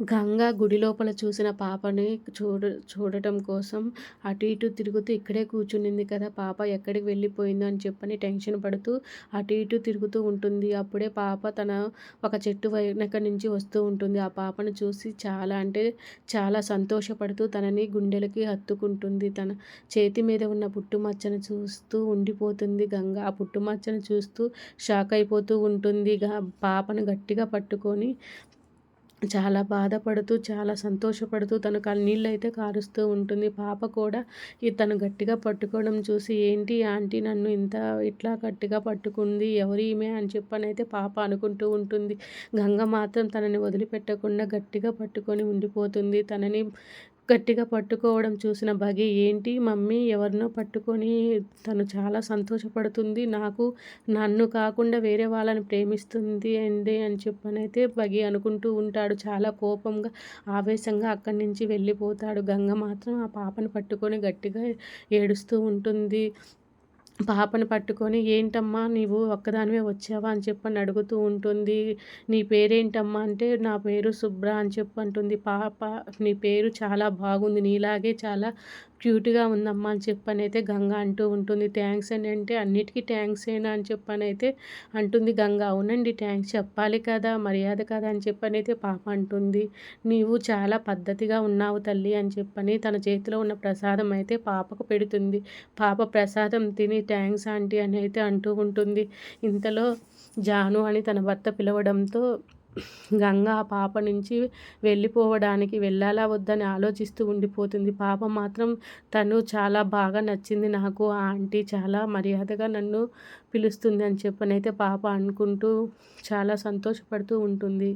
గంగ గుడి లోపల చూసిన పాపని చూడ చూడటం కోసం అటు ఇటు తిరుగుతూ ఇక్కడే కూర్చునింది కదా పాప ఎక్కడికి వెళ్ళిపోయిందో అని చెప్పని టెన్షన్ పడుతూ అటు ఇటు తిరుగుతూ ఉంటుంది. అప్పుడే పాప తన ఒక చెట్టు వెనక నుంచి వస్తూ ఉంటుంది. ఆ పాపను చూసి చాలా అంటే చాలా సంతోషపడుతూ తనని గుండెలకి హత్తుకుంటుంది. తన చేతి మీద ఉన్న పుట్టుమచ్చను చూస్తూ ఉండిపోతుంది గంగ. ఆ పుట్టుమచ్చను చూస్తూ షాక్ అయిపోతూ ఉంటుంది. పాపను గట్టిగా పట్టుకొని చాలా బాధపడుతూ చాలా సంతోషపడుతూ తను కన్నీళ్ళు అయితే కారుస్తూ ఉంటుంది. పాప కూడా ఈ తను గట్టిగా పట్టుకోవడం చూసి ఏంటి ఆంటీ నన్ను ఇంత ఇట్లా గట్టిగా పట్టుకుంది? ఎవరు ఈమె? అని చెప్పని అయితే పాప అనుకుంటూ ఉంటుంది. గంగ మాత్రం తనని వదిలిపెట్టకుండా గట్టిగా పట్టుకొని ఉండిపోతుంది. తనని గట్టిగా పట్టుకోవడం చూసిన భగి ఏంటి మమ్మీ ఎవరినో పట్టుకొని తను చాలా సంతోషపడుతుంది నాకు నన్ను కాకుండా వేరే వాళ్ళని ప్రేమిస్తుంది అండి అని చెప్పనైతే భగి అనుకుంటూ ఉంటాడు. చాలా కోపంగా ఆవేశంగా అక్కడి నుంచి వెళ్ళిపోతాడు. గంగ మాత్రం ఆ పాపను పట్టుకొని గట్టిగా ఏడుస్తూ ఉంటుంది. పాపను పట్టుకొని ఏంటమ్మా నీవు ఒక్కదానివే వచ్చావా? అని చెప్పని అడుగుతూ ఉంటుంది. నీ పేరేంటమ్మా? అంటే నా పేరు శుభ్ర అని చెప్పి అంటుంది. పాప నీ పేరు చాలా బాగుంది నీలాగే చాలా క్యూట్గా ఉందమ్మా అని చెప్పని అయితే గంగ అంటూ ఉంటుంది. థ్యాంక్స్ అని అంటే అన్నిటికీ థ్యాంక్స్ అయినా అని చెప్పని అయితే అంటుంది గంగ. అవునండి థ్యాంక్స్ చెప్పాలి కదా మర్యాద కదా అని చెప్పని అయితే పాప అంటుంది. నీవు చాలా పద్ధతిగా ఉన్నావు తల్లి అని చెప్పని తన చేతిలో ఉన్న ప్రసాదం అయితే పాపకు పెడుతుంది. పాప ప్రసాదం తిని థ్యాంక్స్ ఆంటీ అని అయితే అంటూ ఉంటుంది. ఇంతలో జాను అని తన భర్త పిలవడంతో గంగ ఆ పాప నుంచి వెళ్ళిపోవడానికి వెళ్ళాలా వద్దని ఆలోచిస్తూ ఉండిపోతుంది. పాప మాత్రం తను చాలా బాగా నచ్చింది నాకు ఆ ఆంటీ చాలా మర్యాదగా నన్ను పిలుస్తుంది అని చెప్పనైతే పాప అనుకుంటూ చాలా సంతోషపడుతూ ఉంటుంది.